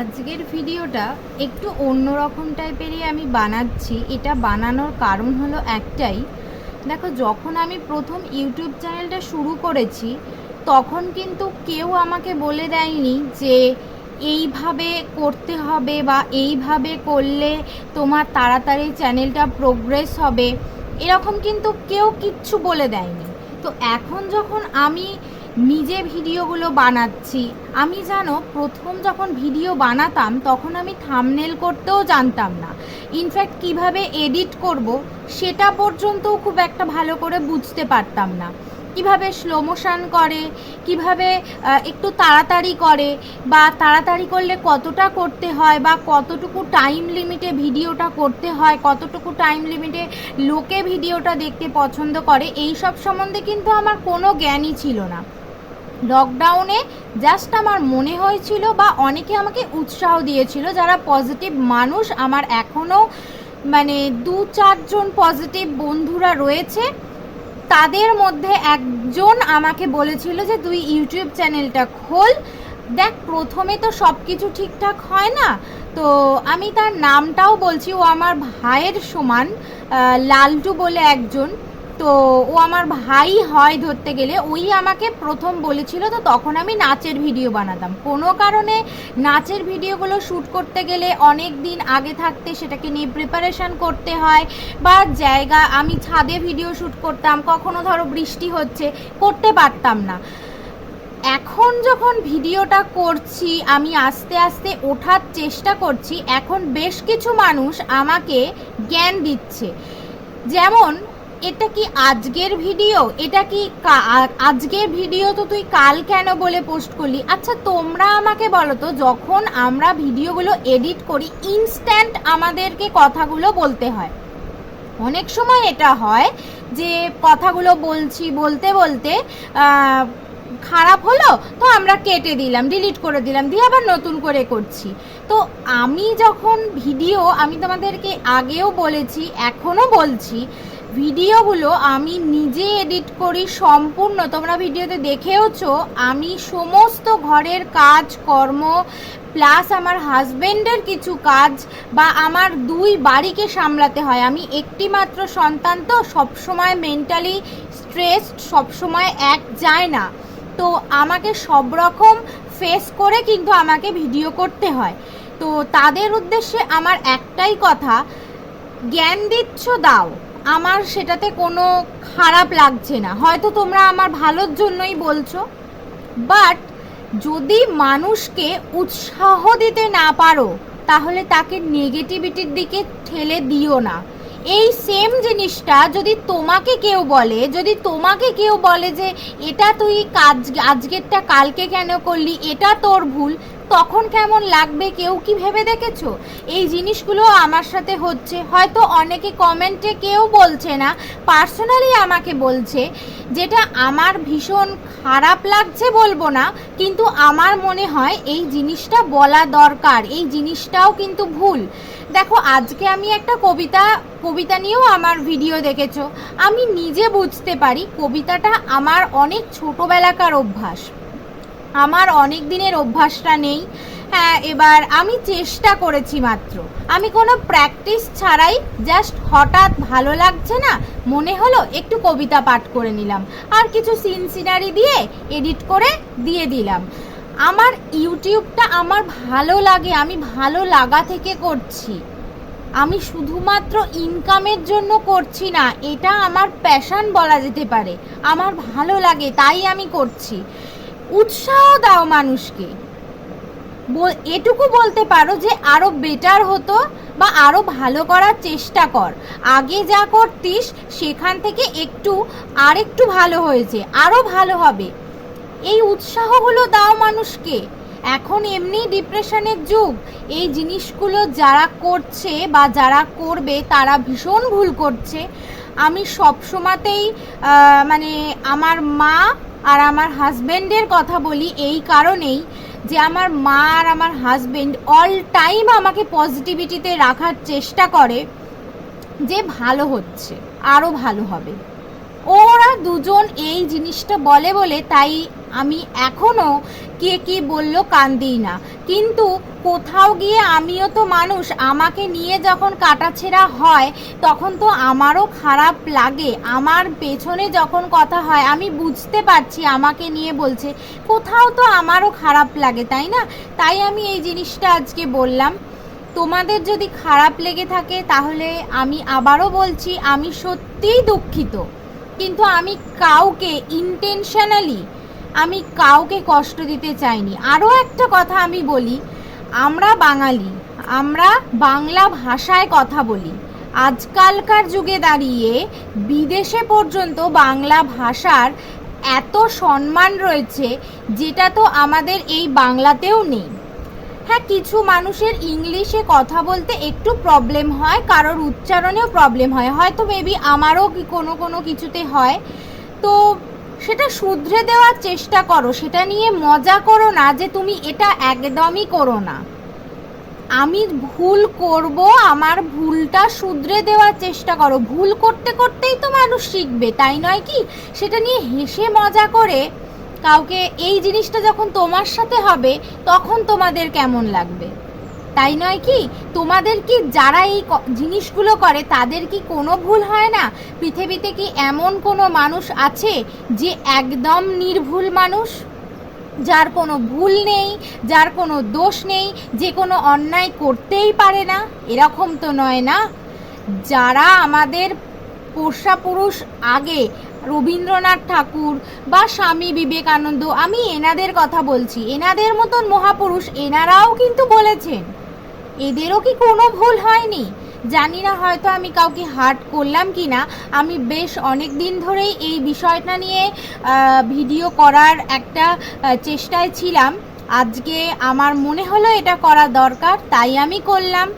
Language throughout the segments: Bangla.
আজকের ভিডিওটা একটু অন্যরকম টাইপেরই আমি বানাচ্ছি। এটা বানানোর কারণ হলো একটাই। দেখো, যখন আমি প্রথম ইউটিউব চ্যানেলটা শুরু করেছি, তখন কিন্তু কেউ আমাকে বলে দেয়নি যে এইভাবে করতে হবে বা এইভাবে করলে তোমার তাড়াতাড়ি চ্যানেলটা প্রোগ্রেস হবে। এরকম কিন্তু কেউ কিচ্ছু বলে দেয়নি। তো এখন যখন আমি নিজে ভিডিওগুলো বানাচ্ছি। আমি জানো, প্রথম যখন ভিডিও বানাতাম, তখন আমি থামনেল করতেও জানতাম না। ইনফ্যাক্ট কীভাবে এডিট করব, সেটা পর্যন্তও খুব একটা ভালো করে বুঝতে পারতাম না। কীভাবে স্লো মোশন করে, কীভাবে একটু তাড়াতাড়ি করে, বা তাড়াতাড়ি করলে কতটা করতে হয়, বা কতটুকু টাইম লিমিটে ভিডিওটা করতে হয়, কতটুকু টাইম লিমিটে লোকে ভিডিওটা দেখতে পছন্দ করে এই সব সম্বন্ধে কিন্তু আমার কোনো জ্ঞানই ছিল না। লকডাউনে জাস্ট আমার মনে হয়েছিল বা অনেকে আমাকে উৎসাহ দিয়েছিল যারা পজিটিভ মানুষ, আমার এখনও মানে দু চারজন পজিটিভ বন্ধুরা রয়েছে, তাদের মধ্যে একজন আমাকে বলেছিল যে, তুই ইউটিউব চ্যানেলটা খোল, দেখ প্রথমে তো সব কিছু ঠিকঠাক হয় না। তো আমি তার নামটাও বলছি, ও আমার ভাইয়ের সমান লালটু বলে একজন। তো ও আমার ভাই হয় ধরতে গেলে, ওই আমাকে প্রথম বলেছিল, তো তখন আমি নাচের ভিডিও বানাতাম। কোনো কারণে নাচের ভিডিওগুলো শ্যুট করতে গেলে অনেক দিন আগে থাকতে সেটাকে নিয়ে প্রিপারেশন করতে হয়, বা জায়গা, আমি ছাদে ভিডিও শ্যুট করতাম, কখনো ধরো বৃষ্টি হচ্ছে, করতে পারতাম না। এখন যখন ভিডিওটা করছি, আমি আস্তে আস্তে ওঠার চেষ্টা করছি, এখন বেশ কিছু মানুষ আমাকে জ্ঞান দিচ্ছে। যেমন এটা কি আজকের ভিডিও? এটা কি আজকের ভিডিও তো তুই কাল কেন বলে পোস্ট করলি? আচ্ছা তোমরা আমাকে বলো তো, যখন আমরা ভিডিওগুলো এডিট করি ইনস্ট্যান্ট আমাদেরকে কথাগুলো বলতে হয়। অনেক সময় এটা হয় যে কথাগুলো বলছি বলতে বলতে খারাপ হলো, তো আমরা কেটে দিলাম ডিলিট করে দিলাম, দিয়ে আবার নতুন করে করছি। তো আমি যখন ভিডিও, আমি তোমাদেরকে আগেও বলেছি, এখনও বলছি ভিডিওগুলো আমি নিজে এডিট করি সম্পূর্ণ। তোমরা ভিডিওতে দেখেওছো, আমি সমস্ত ঘরের কাজ, কর্ম প্লাস আমার হাজবেন্ডের কিছু কাজ বা আমার দুই বাড়িকে সামলাতে হয়। আমি একটি মাত্র সন্তান তো, সবসময় মেন্টালি স্ট্রেস সবসময় এক যায় না। তো আমাকে সব রকম ফেস করে কিন্তু আমাকে ভিডিও করতে হয়। তো তাদের উদ্দেশ্যে আমার একটাই কথা, জ্ঞান দিচ্ছ, দাও। আমার সেটাতে কোনো খারাপ লাগছে না। হয়তো তোমরা আমার ভালোর জন্যই বলছো বাট যদি মানুষকে উৎসাহ দিতে না পারো, তাহলে তাকে নেগেটিভিটির দিকে ঠেলে দিও না। এই সেম জিনিসটা যদি তোমাকে কেউ বলে, যদি তোমাকে কেউ বলে যে, এটা তুই কাজ, আজকেরটা কালকে কেন করলি? এটা তোর ভুল। তখন কেমন লাগবে কেউ কি ভেবে দেখেছ? এই জিনিসগুলো আমার সাথে হচ্ছে। হয়তো অনেকে কমেন্টে কেউ বলছে না পার্সোনালি আমাকে বলছে যেটা আমার ভীষণ খারাপ লাগছে বলব না, কিন্তু আমার মনে হয় এই জিনিসটা বলা দরকার, এই জিনিসটাও কিন্তু ভুল। দেখো, আজকে আমি একটা কবিতা কবিতা নিয়েও আমার ভিডিও দেখেছ। আমি নিজে বুঝতে পারি কবিতাটা আমার অনেক ছোটোবেলাকার অভ্যাস। আমার অনেক দিনের অভ্যাসটা নেই। হ্যাঁ এবার আমি চেষ্টা করেছি মাত্র। আমি কোনো প্র্যাকটিস ছাড়াই জাস্ট হঠাৎ ভালো লাগছে না, মনে হলো একটু কবিতা পাঠ করে নিলাম। আর কিছু সিন সিনারি দিয়ে এডিট করে দিয়ে দিলাম। আমার ইউটিউবটা আমার ভালো লাগে, আমি ভালো লাগা থেকে করছি। আমি শুধুমাত্র ইনকামের জন্য করছি না, এটা আমার প্যাশান বলা যেতে পারে। আমার ভালো লাগে, তাই আমি করছি। উৎসাহ দাও মানুষকে। এটুকু বলতে পারো যে আরও বেটার হতো বা আরও ভালো করার চেষ্টা কর। আগে যা করতিস, সেখান থেকে একটু আর একটু ভালো হয়েছে, আরও ভালো হবে। এই উৎসাহগুলো দাও মানুষকে। এখন এমনি ডিপ্রেশনের যুগ। এই জিনিসগুলো যারা করছে বা যারা করবে, তারা ভীষণ ভুল করছে। আমি সব সময়তেই মানে আমার মা আর আমার হাজবেন্ডের কথা বলি এই কারণেই যে আমার মা আর আমার হাজব্যান্ড অল টাইম আমাকে পজিটিভিটিতে রাখার চেষ্টা করে যে ভালো হচ্ছে আরও ভালো হবে। ওরা দুজন এই জিনিসটা বলে বলে তাই আমি এখনও কে কি বলল কান দিই না। কিন্তু কোথাও গিয়ে আমিও তো মানুষ, আমাকে নিয়ে যখন কাটাছেড়া হয়, তখন তো আমারও খারাপ লাগে। আমার পেছনে যখন কথা হয়, আমি বুঝতে পারছি আমাকে নিয়ে বলছে। কোথাও তো আমারও খারাপ লাগে, তাই না? তাই আমি এই জিনিসটা আজকে বললাম। তোমাদের যদি খারাপ লেগে থাকে, তাহলে আমি আবারও বলছি, আমি সত্যিই দুঃখিত। কিন্তু আমি কাউকে ইন্টেনশনালি আমি কাউকে কষ্ট দিতে চাইনি। আরও একটা কথা আমি বলি, আমরা বাঙালি, আমরা বাংলা ভাষায় কথা বলি। আজকালকার যুগে দাঁড়িয়ে বিদেশে পর্যন্ত বাংলা ভাষার এত সম্মান রয়েছে, যেটা তো আমাদের এই বাংলাতেও নেই। হ্যাঁ কিছু মানুষের ইংলিশে কথা বলতে একটু প্রবলেম হয়, কারোর উচ্চারণেও প্রবলেম হয়। হয়তো মেবি আমারও কোনো কোনো কিছুতে হয়। তো সেটা শুধরে দেওয়ার চেষ্টা করো, সেটা নিয়ে মজা করো না যে তুমি এটা একদমই করো না। আমি ভুল করব, আমার ভুলটা শুধরে দেওয়ার চেষ্টা করো। ভুল করতে করতেই তো মানুষ শিখবে, তাই নয় কি? সেটা নিয়ে হেসে মজা করে কাউকে এই জিনিসটা যখন তোমার সাথে হবে, তখন তোমাদের কেমন লাগবে? তাই নয় কি? তোমাদের কি যারা এই জিনিসগুলো করে, তাদের কি কোনো ভুল হয় না? পৃথিবীতে কি এমন কোনো মানুষ আছে যে একদম নির্ভুল মানুষ? যার কোনো ভুল নেই, যার কোনো দোষ নেই, যে কোনো অন্যায় করতেই পারে না? এরকম তো নয় না? যারা আমাদের পোষা পুরুষ আগে, রবীন্দ্রনাথ ঠাকুর বা স্বামী বিবেকানন্দ, আমি এনাদের কথা বলছি। এনাদের মতন মহাপুরুষ এনারাও কিন্তু বলেছেন। এদেরও কি কোনো ভুল হয়নি? জানি না হয়তো আমি কাউকে হার্ট করলাম কি না আমি বেশ অনেক দিন ধরেই এই বিষয়টা নিয়ে ভিডিও করার একটা চেষ্টায় ছিলাম। আজকে আমার মনে হলো এটা করা দরকার, তাই আমি করলাম।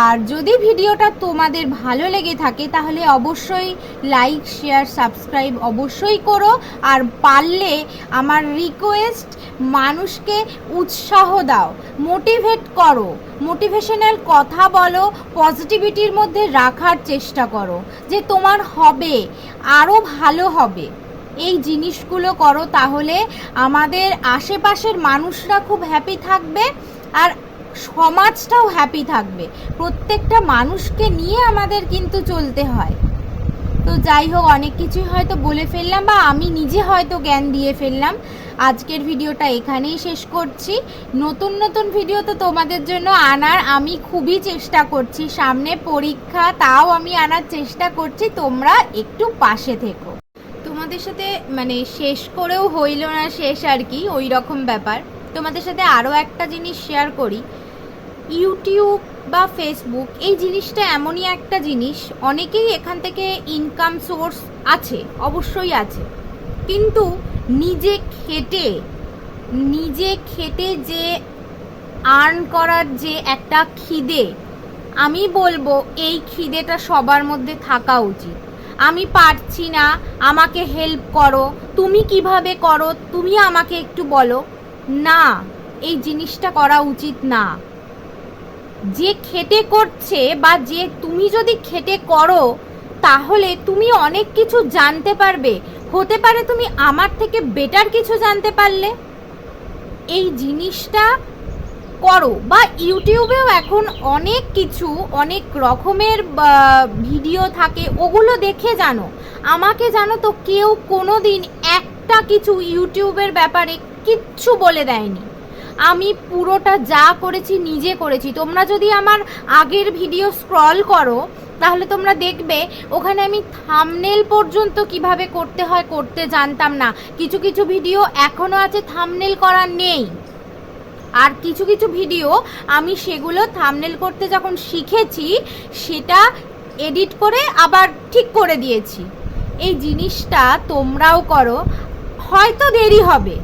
আর যদি ভিডিওটা তোমাদের ভালো লেগে থাকে, তাহলে অবশ্যই লাইক শেয়ার সাবস্ক্রাইব অবশ্যই করো। আর পারলে আমার রিকোয়েস্ট মানুষকে উৎসাহ দাও মোটিভেট করো। মোটিভেশনাল কথা বলো পজিটিভিটির মধ্যে রাখার চেষ্টা করো, যে তোমার হবে আরও ভালো হবে। এই জিনিসগুলো করো তাহলে আমাদের আশেপাশের মানুষরা খুব হ্যাপি থাকবে আর সমাজটাও হ্যাপি থাকবে। প্রত্যেকটা মানুষকে নিয়ে আমাদের কিন্তু চলতে হয়। তো যাই হোক, অনেক কিছুই হয়তো বলে ফেললাম বা আমি নিজে হয়তো জ্ঞান দিয়ে ফেললাম। আজকের ভিডিওটা এখানেই শেষ করছি। নতুন নতুন ভিডিও তো তোমাদের জন্য আনার আমি খুবই চেষ্টা করছি। সামনে পরীক্ষা, তাও আমি আনার চেষ্টা করছি। তোমরা একটু পাশে থেকো। তোমাদের সাথে মানে শেষ করেও হইল না শেষ আর কি ওই রকম ব্যাপার। তোমাদের সাথে আরও একটা জিনিস শেয়ার করি। ইউটিউব বা ফেসবুক এই জিনিসটা এমনই একটা জিনিস, অনেকেই এখান থেকে ইনকাম সোর্স আছে, অবশ্যই আছে। কিন্তু নিজে খেটে নিজে খেটে যে আর্ন করার যে একটা খিদে, আমি বলব এই খিদেটা সবার মধ্যে থাকা উচিত। আমি পারছি না, আমাকে হেল্প করো। তুমি কীভাবে করো, তুমি আমাকে একটু বলো। না, এই জিনিসটা করা উচিত না। যে খেটে করছে বা যে তুমি যদি খেটে করো, তাহলে তুমি অনেক কিছু জানতে পারবে। হতে পারে তুমি আমার থেকে বেটার কিছু জানতে পারলে। এই জিনিসটা করো বা ইউটিউবেও এখন অনেক কিছু, অনেক রকমের ভিডিও থাকে, ওগুলো দেখে জানো। আমাকে জানো তো কেউ কোনো দিন একটা কিছু ইউটিউবের ব্যাপারে কিচ্ছু বলে দেয়নি। আমি পুরোটা যা করেছি নিজে করেছি। তোমরা যদি আমার আগের ভিডিও স্ক্রল করো, তাহলে তোমরা দেখবে ওখানে আমি থামনেল পর্যন্ত কীভাবে করতে হয়, করতে জানতাম না। কিছু কিছু ভিডিও এখনও আছে থামনেল করা নেই। আর কিছু কিছু ভিডিও আমি সেগুলো থামনেল করতে যখন শিখেছি, সেটা এডিট করে আবার ঠিক করে দিয়েছি। এই জিনিসটা তোমরাও করো। হয়তো দেরি হবে,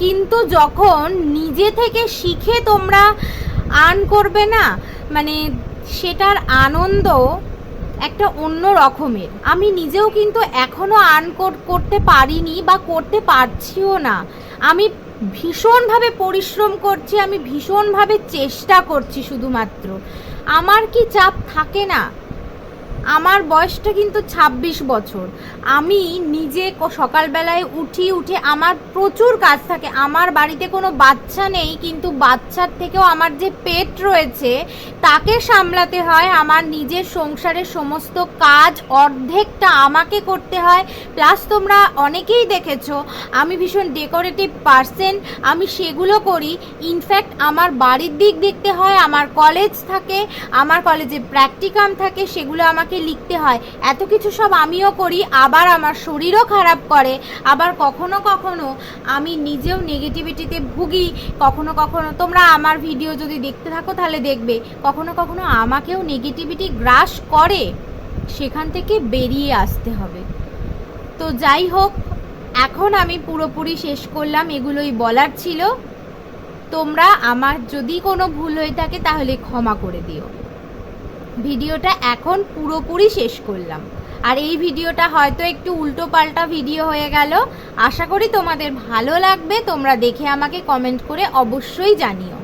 কিন্তু যখন নিজে থেকে শিখে তোমরা আর্ন করবে না মানে সেটার আনন্দ একটা অন্য রকমের। আমি নিজেও কিন্তু এখনও আর্ন করতে পারিনি বা করতে পারছিও না। আমি ভীষণভাবে পরিশ্রম করছি আমি ভীষণভাবে চেষ্টা করছি শুধুমাত্র। আমার কি চাপ থাকে না? আমার বয়সটা কিন্তু ২৬ বছর। আমি নিজে সকালবেলায় উঠি, উঠে আমার প্রচুর কাজ থাকে। আমার বাড়িতে কোনো বাচ্চা নেই, কিন্তু বাচ্চার থেকেও আমার যে পেট রয়েছে, তাকে সামলাতে হয়। আমার নিজের সংসারের সমস্ত কাজ অর্ধেকটা আমাকে করতে হয়। প্লাস তোমরা অনেকেই দেখেছ, আমি ভীষণ ডেকোরেটিভ পার্সন আমি সেগুলো করি। ইনফ্যাক্ট আমার বাড়ির দিক দেখতে হয়, আমার কলেজ থাকে, আমার কলেজে প্র্যাকটিকাম থাকে, সেগুলো আমাকে লিখতে হয়। এত কিছু সব আমিও করি, আবার আমার শরীরও খারাপ করে। আবার কখনো কখনো আমি নিজেও নেগেটিভিটিতে ভুগি। কখনো কখনো তোমরা আমার ভিডিও যদি দেখতে থাকো তাহলে দেখবে, কখনো কখনো আমাকেও নেগেটিভিটি গ্রাস করে। সেখান থেকে বেরিয়ে আসতে হবে। তো যাই হোক, এখন আমি পুরোপুরি শেষ করলাম, এগুলোই বলার ছিল। তোমরা আমার যদি কোনো ভুল হয়ে থাকে তাহলে ক্ষমা করে দিও। ভিডিওটা এখন পুরোপুরি শেষ করলাম। আর এই ভিডিওটা হয়তো একটু উল্টো পাল্টা ভিডিও হয়ে গেল। আশা করি তোমাদের ভালো লাগবে। তোমরা দেখে আমাকে কমেন্ট করে অবশ্যই জানিও।